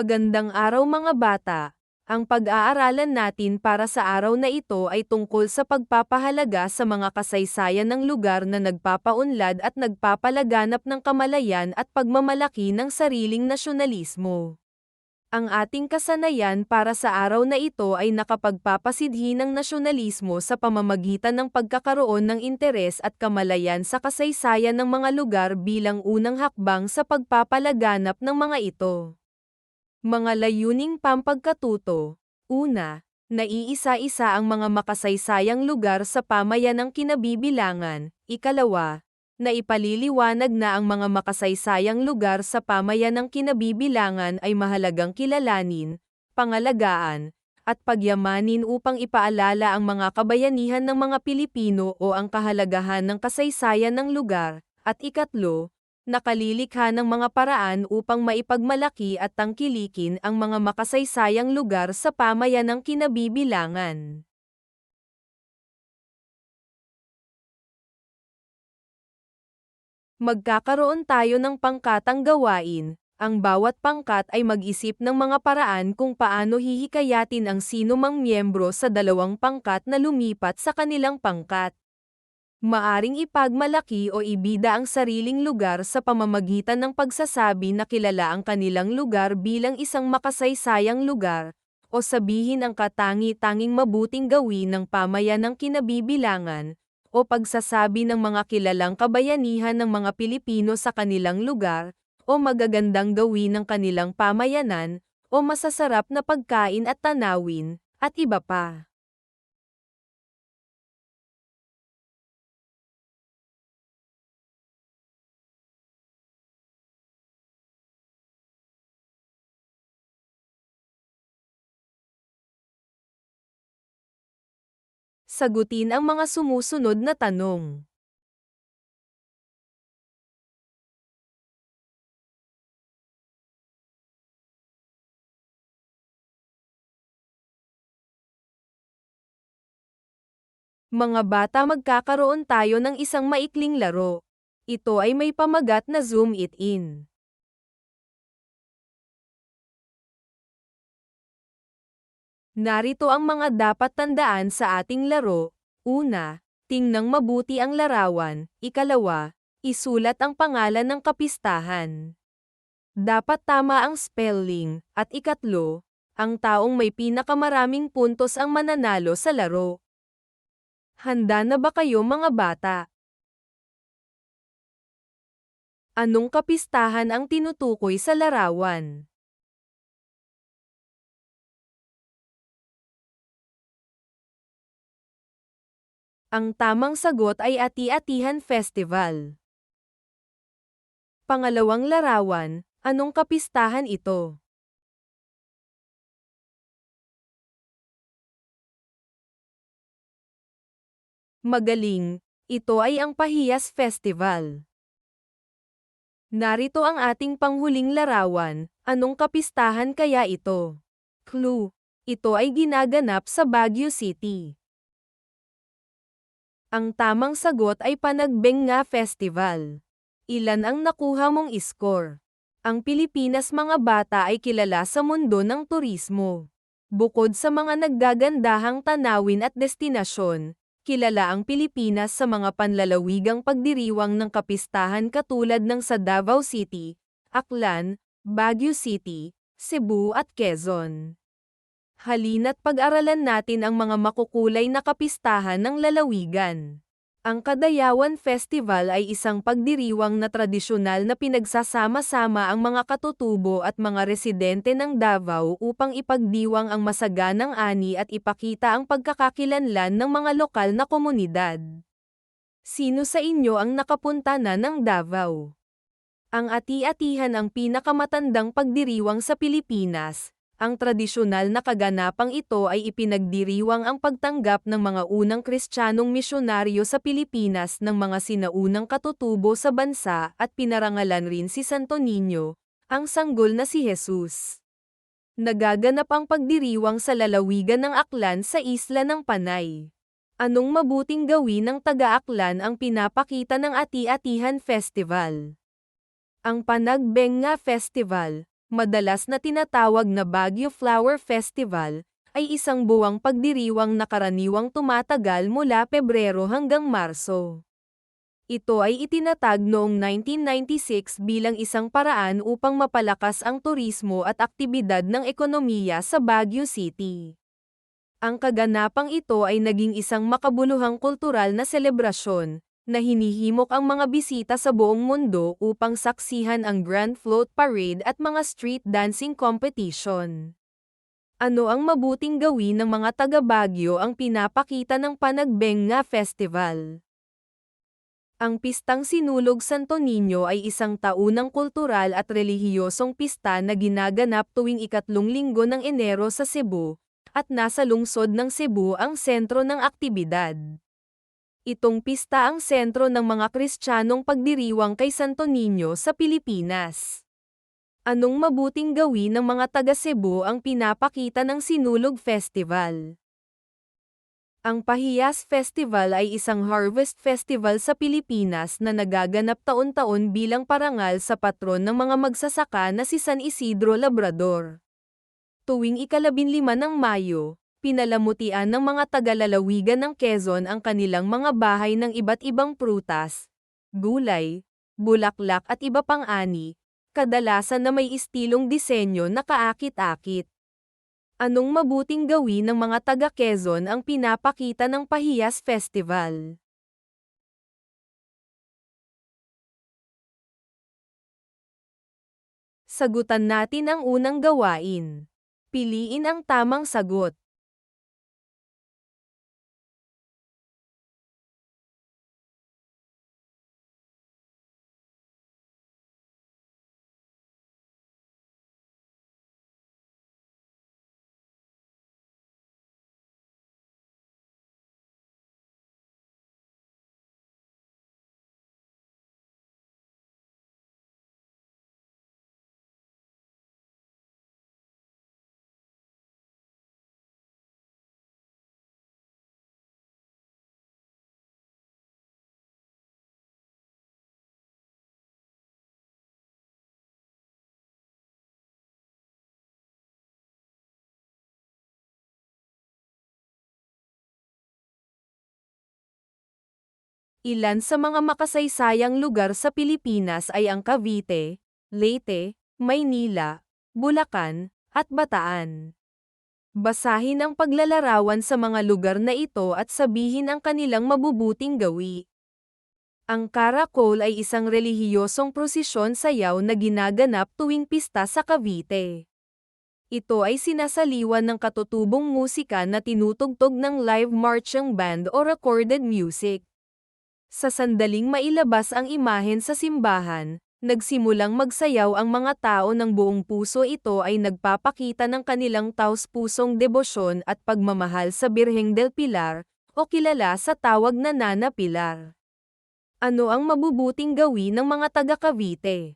Magandang araw mga bata. Ang pag-aaralan natin para sa araw na ito ay tungkol sa pagpapahalaga sa mga kasaysayan ng lugar na nagpapaunlad at nagpapalaganap ng kamalayan at pagmamalaki ng sariling nasyonalismo. Ang ating kasanayan para sa araw na ito ay nakapagpapasidhi ng nasyonalismo sa pamamagitan ng pagkakaroon ng interes at kamalayan sa kasaysayan ng mga lugar bilang unang hakbang sa pagpapalaganap ng mga ito. Mga layuning pampagkatuto. Una, naiisa-isa ang mga makasaysayang lugar sa pamayanang kinabibilangan. Ikalawa, na ipaliliwanag na ang mga makasaysayang lugar sa pamayanang kinabibilangan ay mahalagang kilalanin, pangalagaan, at pagyamanin upang ipaalala ang mga kabayanihan ng mga Pilipino o ang kahalagahan ng kasaysayan ng lugar. At ikatlo, nakalilikha ng mga paraan upang maipagmalaki at tangkilikin ang mga makasaysayang lugar sa pamayanang kinabibilangan. Magkakaroon tayo ng pangkatang gawain, ang bawat pangkat ay mag-isip ng mga paraan kung paano hihikayatin ang sino mang miyembro sa dalawang pangkat na lumipat sa kanilang pangkat. Maaring ipagmalaki o ibida ang sariling lugar sa pamamagitan ng pagsasabi na kilala ang kanilang lugar bilang isang makasaysayang lugar, o sabihin ang katangi-tanging mabuting gawin ng pamayanang kinabibilangan, o pagsasabi ng mga kilalang kabayanihan ng mga Pilipino sa kanilang lugar, o magagandang gawin ng kanilang pamayanan, o masasarap na pagkain at tanawin, at iba pa. Sagutin ang mga sumusunod na tanong. Mga bata magkakaroon tayo ng isang maikling laro. Ito ay may pamagat na zoom it in. Narito ang mga dapat tandaan sa ating laro. Una, tingnang mabuti ang larawan. Ikalawa, isulat ang pangalan ng kapistahan. Dapat tama ang spelling. At ikatlo, ang taong may pinakamaraming puntos ang mananalo sa laro. Handa na ba kayo mga bata? Anong kapistahan ang tinutukoy sa larawan? Ang tamang sagot ay Ati-Atihan Festival. Pangalawang larawan, anong kapistahan ito? Magaling, ito ay ang Pahiyas Festival. Narito ang ating panghuling larawan, anong kapistahan kaya ito? Clue, ito ay ginaganap sa Baguio City. Ang tamang sagot ay Panagbenga Festival. Ilan ang nakuha mong score? Ang Pilipinas mga bata ay kilala sa mundo ng turismo. Bukod sa mga naggagandahang tanawin at destinasyon, kilala ang Pilipinas sa mga panlalawigang pagdiriwang ng kapistahan katulad ng sa Davao City, Aklan, Baguio City, Cebu at Quezon. Halina't pag-aralan natin ang mga makukulay na kapistahan ng lalawigan. Ang Kadayawan Festival ay isang pagdiriwang na tradisyonal na pinagsasama-sama ang mga katutubo at mga residente ng Davao upang ipagdiwang ang masaganang ani at ipakita ang pagkakakilanlan ng mga lokal na komunidad. Sino sa inyo ang nakapunta na ng Davao? Ang ati-atihan ang pinakamatandang pagdiriwang sa Pilipinas, ang tradisyonal na kaganapang ito ay ipinagdiriwang ang pagtanggap ng mga unang kristyanong misyonaryo sa Pilipinas ng mga sinaunang katutubo sa bansa at pinarangalan rin si Santo Niño, ang sanggol na si Jesus. Nagaganap ang pagdiriwang sa lalawigan ng Aklan sa isla ng Panay. Anong mabuting gawin ng taga-Aklan ang pinapakita ng Ati-Atihan Festival? Ang Panagbenga Festival, madalas na tinatawag na Baguio Flower Festival, ay isang buwang pagdiriwang na karaniwang tumatagal mula Pebrero hanggang Marso. Ito ay itinatag noong 1996 bilang isang paraan upang mapalakas ang turismo at aktibidad ng ekonomiya sa Baguio City. Ang kaganapang ito ay naging isang makabuluhang kultural na selebrasyon, na hinihimok ang mga bisita sa buong mundo upang saksihan ang Grand Float Parade at mga street dancing competition. Ano ang mabuting gawin ng mga taga Baguio ang pinapakita ng Panagbenga Festival? Ang Pistang Sinulog Santo Niño ay isang taunang kultural at relihiyosong pista na ginaganap tuwing ikatlong linggo ng Enero sa Cebu, at nasa lungsod ng Cebu ang sentro ng aktibidad. Itong pista ang sentro ng mga Kristiyanong pagdiriwang kay Santo Niño sa Pilipinas. Anong mabuting gawin ng mga taga Cebu ang pinapakita ng Sinulog Festival? Ang Pahiyas Festival ay isang harvest festival sa Pilipinas na nagaganap taon-taon bilang parangal sa patron ng mga magsasaka na si San Isidro Labrador. Tuwing ikalabinlima ng Mayo, pinalamutian ng mga tagalalawigan ng Quezon ang kanilang mga bahay ng iba't ibang prutas, gulay, bulaklak at iba pang ani, kadalasan na may istilong disenyo na kaakit-akit. Anong mabuting gawin ng mga taga Quezon ang pinapakita ng Pahiyas Festival? Sagutan natin ang unang gawain. Piliin ang tamang sagot. Ilan sa mga makasaysayang lugar sa Pilipinas ay ang Cavite, Leyte, Maynila, Bulacan, at Bataan. Basahin ang paglalarawan sa mga lugar na ito at sabihin ang kanilang mabubuting gawi. Ang Karakol ay isang relihiyosong prosesyon sayaw na ginaganap tuwing pista sa Cavite. Ito ay sinasaliwan ng katutubong musika na tinutugtog ng live marching band o recorded music. Sa sandaling mailabas ang imahen sa simbahan, nagsimulang magsayaw ang mga tao ng buong puso ito ay nagpapakita ng kanilang taus-pusong debosyon at pagmamahal sa Birheng del Pilar, o kilala sa tawag na Nana Pilar. Ano ang mabubuting gawin ng mga taga Cavite?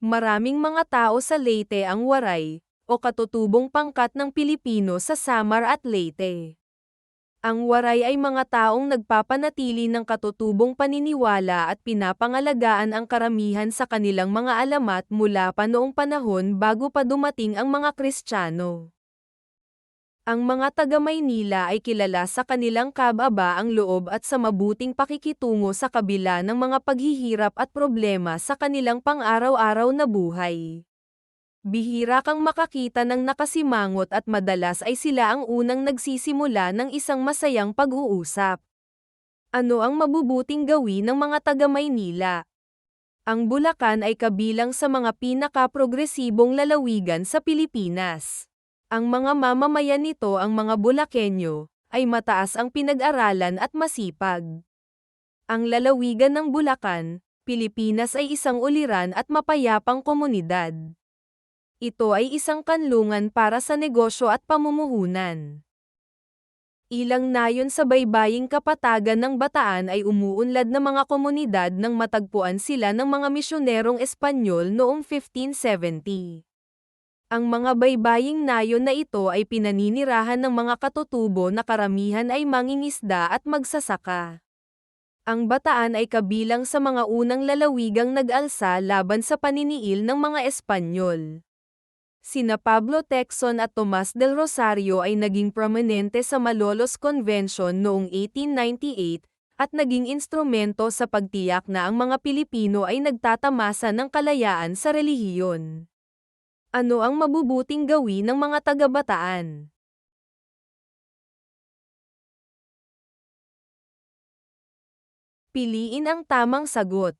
Maraming mga tao sa Leyte ang waray, o katutubong pangkat ng Pilipino sa Samar at Leyte. Ang waray ay mga taong nagpapanatili ng katutubong paniniwala at pinapangalagaan ang karamihan sa kanilang mga alamat mula pa noong panahon bago pa dumating ang mga Kristiyano. Ang mga taga Maynila ay kilala sa kanilang kababa ang loob at sa mabuting pakikitungo sa kabila ng mga paghihirap at problema sa kanilang pang-araw-araw na buhay. Bihira kang makakita ng nakasimangot at madalas ay sila ang unang nagsisimula ng isang masayang pag-uusap. Ano ang mabubuting gawin ng mga taga Maynila? Ang Bulacan ay kabilang sa mga pinaka-progresibong lalawigan sa Pilipinas. Ang mga mamamayan nito ang mga Bulakenyo, ay mataas ang pinag-aralan at masipag. Ang lalawigan ng Bulacan, Pilipinas ay isang uliran at mapayapang komunidad. Ito ay isang kanlungan para sa negosyo at pamumuhunan. Ilang nayon sa baybaying kapatagan ng Bataan ay umuunlad na mga komunidad nang matagpuan sila ng mga misyonerong Espanyol noong 1570. Ang mga baybaying nayon na ito ay pinaninirahan ng mga katutubo na karamihan ay mangingisda at magsasaka. Ang Bataan ay kabilang sa mga unang lalawigang nag-alsa laban sa paniniil ng mga Espanyol. Sina Pablo Tecson at Tomas del Rosario ay naging prominente sa Malolos Convention noong 1898 at naging instrumento sa pagtiyak na ang mga Pilipino ay nagtatamasa ng kalayaan sa relihiyon. Ano ang mabubuting gawin ng mga taga-bataan? Piliin ang tamang sagot.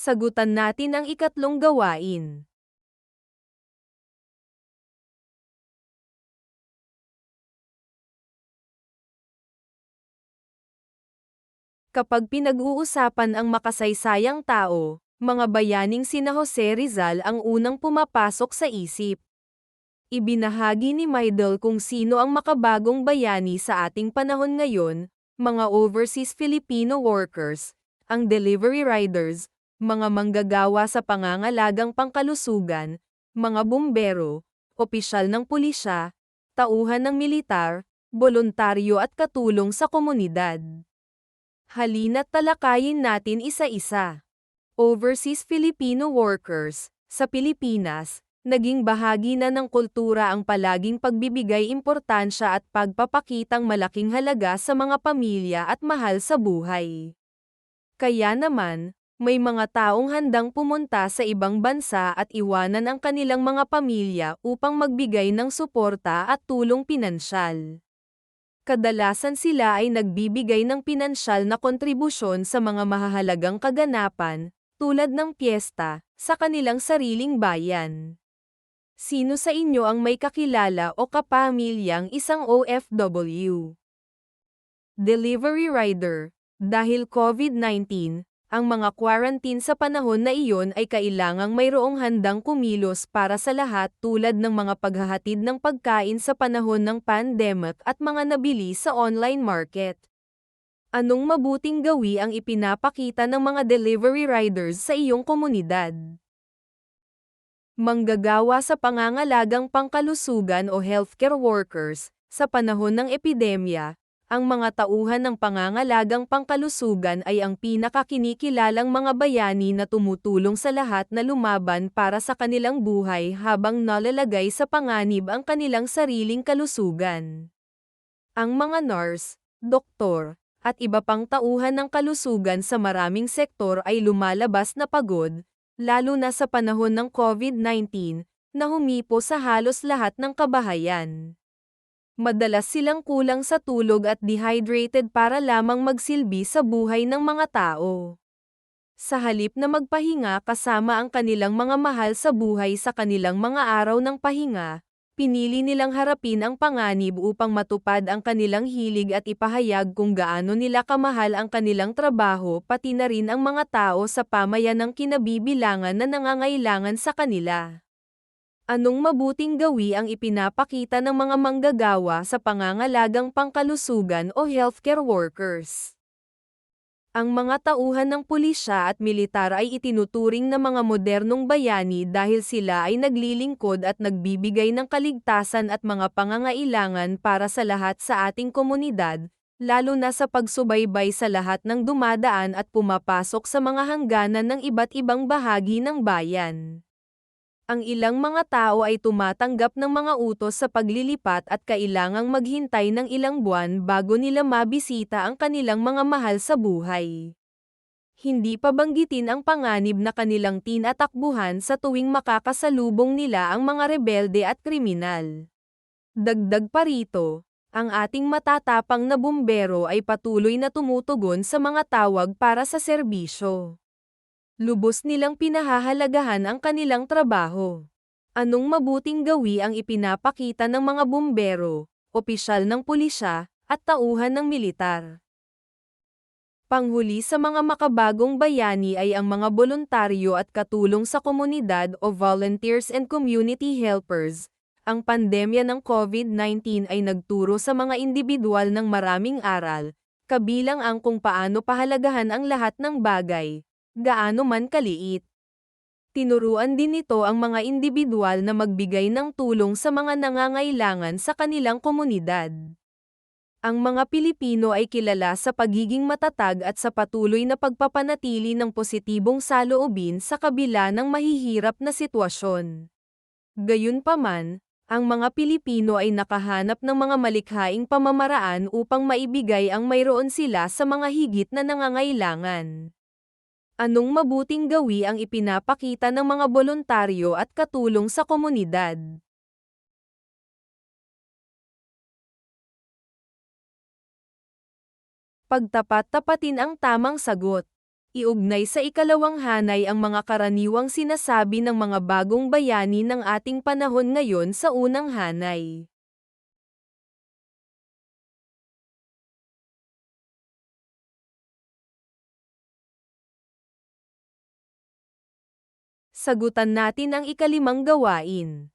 Sagutan natin ang ikatlong gawain. Kapag pinag-uusapan ang makasaysayang tao, mga bayaning sina Jose Rizal ang unang pumapasok sa isip. Ibinahagi ni Maidel kung sino ang makabagong bayani sa ating panahon ngayon, mga overseas Filipino workers, ang delivery riders, mga manggagawa sa pangangalagang pangkalusugan, mga bumbero, opisyal ng pulisya, tauhan ng militar, voluntaryo at katulong sa komunidad. Halina't talakayin natin isa-isa. Overseas Filipino workers, sa Pilipinas, naging bahagi na ng kultura ang palaging pagbibigay importansya at pagpapakitang malaking halaga sa mga pamilya at mahal sa buhay. Kaya naman, may mga taong handang pumunta sa ibang bansa at iwanan ang kanilang mga pamilya upang magbigay ng suporta at tulong pinansyal. Kadalasan sila ay nagbibigay ng pinansyal na kontribusyon sa mga mahahalagang kaganapan, tulad ng piyesta, sa kanilang sariling bayan. Sino sa inyo ang may kakilala o kapamilyang isang OFW? Delivery rider. Dahil COVID-19, ang mga quarantine sa panahon na iyon ay kailangang mayroong handang kumilos para sa lahat tulad ng mga paghahatid ng pagkain sa panahon ng pandemic at mga nabili sa online market. Anong mabuting gawi ang ipinapakita ng mga delivery riders sa iyong komunidad? Manggagawa sa pangangalagang pangkalusugan o healthcare workers, sa panahon ng epidemya, ang mga tauhan ng pangangalagang pangkalusugan ay ang pinakakinikilalang mga bayani na tumutulong sa lahat na lumaban para sa kanilang buhay habang nalalagay sa panganib ang kanilang sariling kalusugan. Ang mga nurse, doktor, at iba pang tauhan ng kalusugan sa maraming sektor ay lumalabas na pagod, lalo na sa panahon ng COVID-19, na humipo sa halos lahat ng kabahayan madalas silang kulang sa tulog at dehydrated para lamang magsilbi sa buhay ng mga tao. Sa halip na magpahinga kasama ang kanilang mga mahal sa buhay sa kanilang mga araw ng pahinga, pinili nilang harapin ang panganib upang matupad ang kanilang hilig at ipahayag kung gaano nila kamahal ang kanilang trabaho pati na rin ang mga tao sa pamayan ng kinabibilangan na nangangailangan sa kanila. Anong mabuting gawi ang ipinapakita ng mga manggagawa sa pangangalagang pangkalusugan o healthcare workers? Ang mga tauhan ng pulisya at militar ay itinuturing na mga modernong bayani dahil sila ay naglilingkod at nagbibigay ng kaligtasan at mga pangangailangan para sa lahat sa ating komunidad, lalo na sa pagsubaybay sa lahat ng dumadaan at pumapasok sa mga hangganan ng iba't ibang bahagi ng bayan. Ang ilang mga tao ay tumatanggap ng mga utos sa paglilipat at kailangang maghintay ng ilang buwan bago nila mabisita ang kanilang mga mahal sa buhay. Hindi pa banggitin ang panganib na kanilang tinatakbuhan sa tuwing makakasalubong nila ang mga rebelde at kriminal. Dagdag pa rito, ang ating matatapang na bumbero ay patuloy na tumutugon sa mga tawag para sa serbisyo lubos nilang pinahahalagahan ang kanilang trabaho. Anong mabuting gawi ang ipinapakita ng mga bumbero, opisyal ng pulisya, at tauhan ng militar? Panghuli sa mga makabagong bayani ay ang mga voluntaryo at katulong sa komunidad o volunteers and community helpers. Ang pandemya ng COVID-19 ay nagturo sa mga individual ng maraming aral, kabilang ang kung paano pahalagahan ang lahat ng bagay, gaano man kaliit. Tinuruan din nito ang mga individual na magbigay ng tulong sa mga nangangailangan sa kanilang komunidad. Ang mga Pilipino ay kilala sa pagiging matatag at sa patuloy na pagpapanatili ng positibong saloobin sa kabila ng mahihirap na sitwasyon. Gayunpaman, ang mga Pilipino ay nakahanap ng mga malikhaing pamamaraan upang maibigay ang mayroon sila sa mga higit na nangangailangan. Anong mabuting gawi ang ipinapakita ng mga voluntaryo at katulong sa komunidad? Pagtapat-tapatin ang tamang sagot. Iugnay sa ikalawang hanay ang mga karaniwang sinasabi ng mga bagong bayani ng ating panahon ngayon sa unang hanay. Sagutan natin ang ikalimang gawain.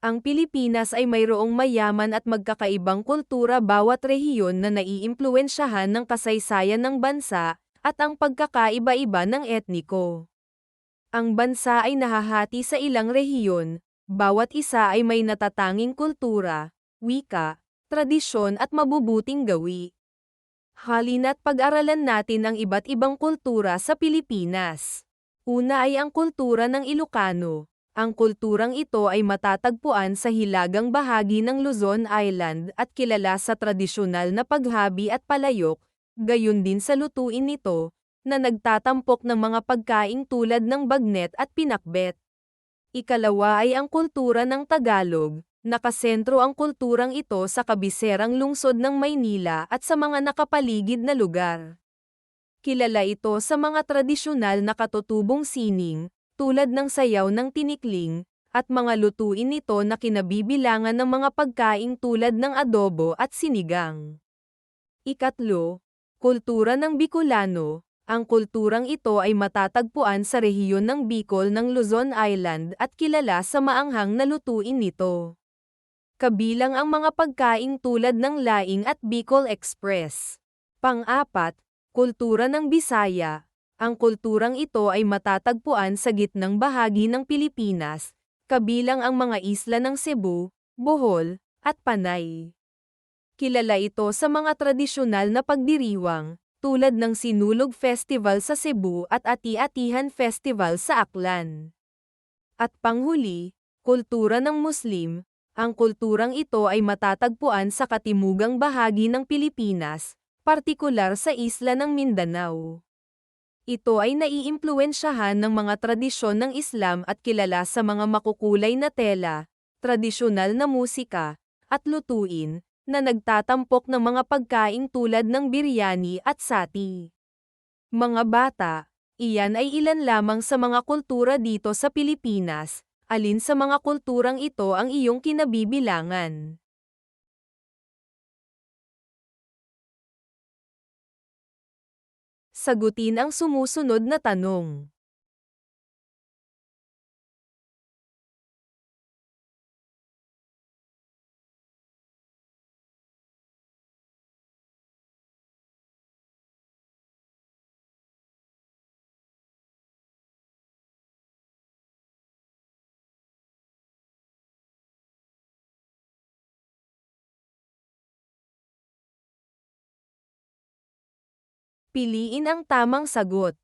Ang Pilipinas ay mayroong mayaman at magkakaibang kultura bawat rehiyon na naiimpluwensyahan ng kasaysayan ng bansa at ang pagkakaiba-iba ng etniko. Ang bansa ay nahahati sa ilang rehiyon, bawat isa ay may natatanging kultura, wika, tradisyon at mabubuting gawi. Halina't pag-aralan natin ang iba't ibang kultura sa Pilipinas. Una ay ang kultura ng Ilocano. Ang kulturang ito ay matatagpuan sa hilagang bahagi ng Luzon Island at kilala sa tradisyonal na paghabi at palayok, gayon din sa lutuin nito, na nagtatampok ng mga pagkaing tulad ng bagnet at pinakbet. Ikalawa ay ang kultura ng Tagalog. Nakasentro ang kulturang ito sa kabiserang lungsod ng Maynila at sa mga nakapaligid na lugar. Kilala ito sa mga tradisyonal na katutubong sining, tulad ng sayaw ng tinikling, at mga lutuin nito na kinabibilangan ng mga pagkaing tulad ng adobo at sinigang. Ikatlo, kultura ng Bicolano, ang kulturang ito ay matatagpuan sa rehiyon ng Bicol ng Luzon Island at kilala sa maanghang na lutuin nito. Kabilang ang mga pagkaing tulad ng laing at Bicol Express. Pang-apat, kultura ng Bisaya. Ang kulturang ito ay matatagpuan sa gitnang bahagi ng Pilipinas, kabilang ang mga isla ng Cebu, Bohol, at Panay. Kilala ito sa mga tradisyonal na pagdiriwang, tulad ng Sinulog Festival sa Cebu at Ati-Atihan Festival sa Aklan. At panghuli, kultura ng Muslim, ang kulturang ito ay matatagpuan sa katimugang bahagi ng Pilipinas, partikular sa isla ng Mindanao. Ito ay naiimpluwensyahan ng mga tradisyon ng Islam at kilala sa mga makukulay na tela, tradisyonal na musika, at lutuin, na nagtatampok ng mga pagkaing tulad ng biryani at sati. Mga bata, iyan ay ilan lamang sa mga kultura dito sa Pilipinas, alin sa mga kulturang ito ang iyong kinabibilangan. Sagutin ang sumusunod na tanong. Piliin ang tamang sagot.